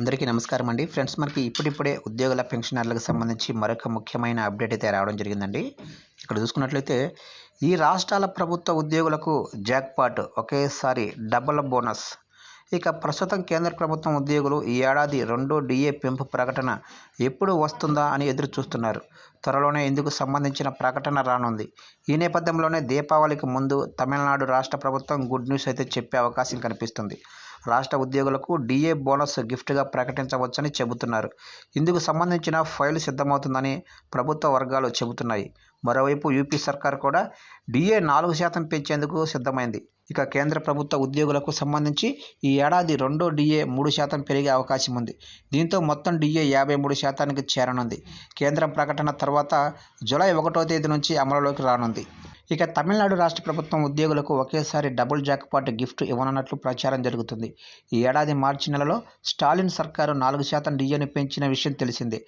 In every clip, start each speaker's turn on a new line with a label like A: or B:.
A: అందరికీ నమస్కారం అండి. ఫ్రెండ్స్ మనకి ఇప్పుడిప్పుడే ఉద్యోగుల పెన్షనర్లకు సంబంధించి మరొక ముఖ్యమైన అప్డేట్ అయితే రావడం జరిగిందండి. ఇక్కడ చూసుకున్నట్లయితే ఈ రాష్ట్రాల ప్రభుత్వ ఉద్యోగులకు జాక్పాట్ ఒకేసారి డబుల్ బోనస్. ఇక ప్రస్తుతం కేంద్ర ప్రభుత్వం ఉద్యోగులు ఈ ఏడాది రెండో డిఏ పెంపు ప్రకటన ఎప్పుడు వస్తుందా అని ఎదురు చూస్తున్నారు త్వరలోనే ఇందుకు సంబంధించిన ప్రకటన రానుంది. ఈ నేపథ్యంలోనే దీపావళికి ముందు తమిళనాడు రాష్ట్ర ప్రభుత్వం గుడ్ న్యూస్ అయితే చెప్పే అవకాశం కనిపిస్తుంది. రాష్ట్ర ఉద్యోగులకు డిఏ బోనస్ గిఫ్ట్గా ప్రకటించవచ్చని చెబుతున్నారు. ఇందుకు సంబంధించిన ఫైల్ సిద్ధమవుతుందని ప్రభుత్వ వర్గాలు చెబుతున్నాయి. మరోవైపు యూపీ సర్కార్ కూడా డిఏ నాలుగు శాతం పెంచేందుకు సిద్ధమైంది. ఇక కేంద్ర ప్రభుత్వ ఉద్యోగులకు సంబంధించి ఈ ఏడాది రెండో డిఏ మూడు శాతం పెరిగే అవకాశం ఉంది. దీంతో మొత్తం డిఏ యాభై మూడు శాతానికి చేరనుంది. కేంద్రం ప్రకటన తర్వాత జూలై ఒకటో తేదీ నుంచి అమలులోకి రానుంది. ఇక తమిళనాడు రాష్ట్ర ప్రభుత్వం ఉద్యోగులకు ఒకేసారి డబుల్ జాక్పాట్ గిఫ్ట్ ఇవ్వనున్నట్లు ప్రచారం జరుగుతుంది. ఈ ఏడాది మార్చి నెలలో స్టాలిన్ సర్కారు నాలుగు శాతం డిఏను పెంచిన విషయం తెలిసిందే.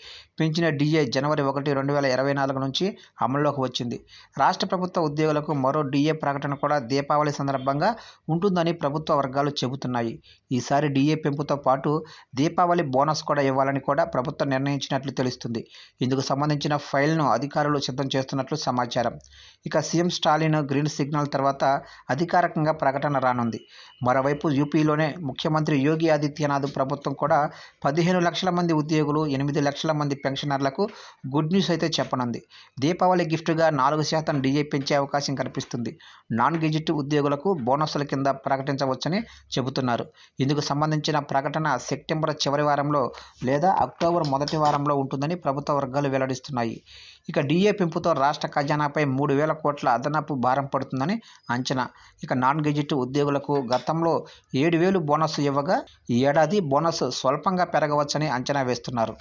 A: పెంచిన డిఏ జనవరి ఒకటి రెండు వేల ఇరవై నాలుగు నుంచి అమల్లోకి వచ్చింది. రాష్ట్ర ప్రభుత్వ ఉద్యోగులకు మరో డిఏ ప్రకటన కూడా దీపావళి సందర్భంగా ఉంటుందని ప్రభుత్వ వర్గాలు చెబుతున్నాయి. ఈసారి డిఏ పెంపుతో పాటు దీపావళి బోనస్ కూడా ఇవ్వాలని కూడా ప్రభుత్వం నిర్ణయించినట్లు తెలుస్తుంది. ఇందుకు సంబంధించిన ఫైల్ను అధికారులు సిద్ధం చేస్తున్నట్లు సమాచారం. ఇక సీఎం స్టాలిన్ గ్రీన్ సిగ్నల్ తర్వాత అధికారికంగా ప్రకటన రానుంది. మరోవైపు యూపీలోనే ముఖ్యమంత్రి యోగి ఆదిత్యనాథ్ ప్రభుత్వం కూడా పదిహేను లక్షల మంది ఉద్యోగులు ఎనిమిది లక్షల మంది పెన్షనర్లకు గుడ్ న్యూస్ అయితే చెప్పనుంది. దీపావళి గిఫ్ట్గా నాలుగు శాతం డిఏ పెంచే అవకాశం కనిపిస్తుంది. నాన్ గెజిట్ ఉద్యోగులకు బోనస్ల కింద ప్రకటించవచ్చని చెబుతున్నారు. ఇందుకు సంబంధించిన ప్రకటన సెప్టెంబర్ చివరి వారంలో లేదా అక్టోబర్ మొదటి వారంలో ఉంటుందని ప్రభుత్వ వర్గాలు వెల్లడిస్తున్నాయి. ఇక డిఏ పెంపుతో రాష్ట్ర ఖజానాపై మూడు వేల కోట్ల అదనపు భారం పడుతుందని అంచనా. ఇక నాన్ గెజిట్ ఉద్యోగులకు గతంలో ఏడు వేలు బోనస్ ఇవ్వగా ఈ ఏడాది బోనస్ స్వల్పంగా పెరగవచ్చని అంచనా వేస్తున్నారు.